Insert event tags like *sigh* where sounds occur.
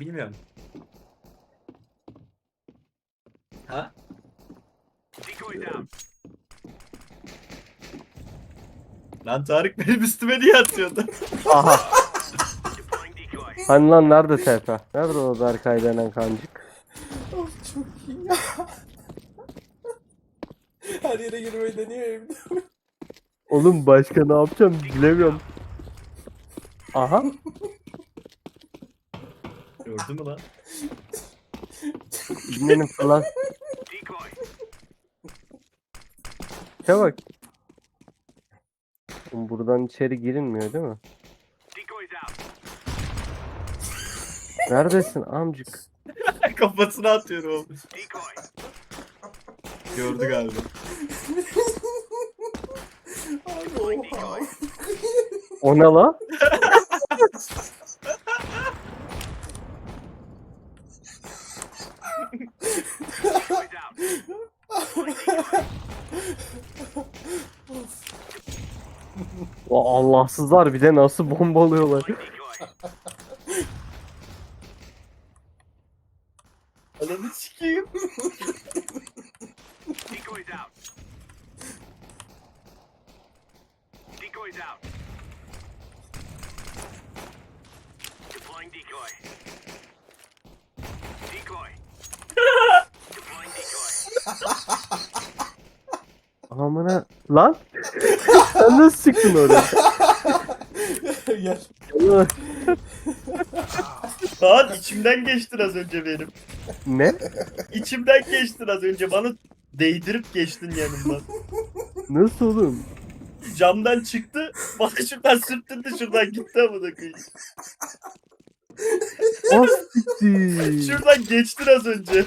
Bilmiyorum. Ha? Lan Tarık benim üstüme niye atıyordu? Aha. *laughs* Hani lan nerede TP? Nerede o Berkay denen kancık? Of çok iyi ya. Her yere girmeyi deniyor evde. Oğlum başka ne yapacağım bilemiyorum. Aha. *laughs* Gördün mü lan? İbnenin falan. Ya bak. Oğlum Buradan içeri girilmiyor değil mi? Neredesin amcık? *laughs* Kafasına atıyorum oğlum. Gördü galiba. Abi oha. O ne la? O Allahsızlar bir de nasıl bombalıyorlar. Ananı sikeyim. Decoys out. Deploying decoy. Decoy. Deploying decoy. Amına lan. Sen nasıl çıktın oraya? Gel. Lan içimden geçtin az önce benim. ne? İçimden geçtin az önce. Bana değdirip geçtin yanımdan. Nasıl oğlum? Camdan çıktı. Bana şuradan sürttürdü şuradan gitti amına koyayım. Siktir. Şuradan geçtin az önce.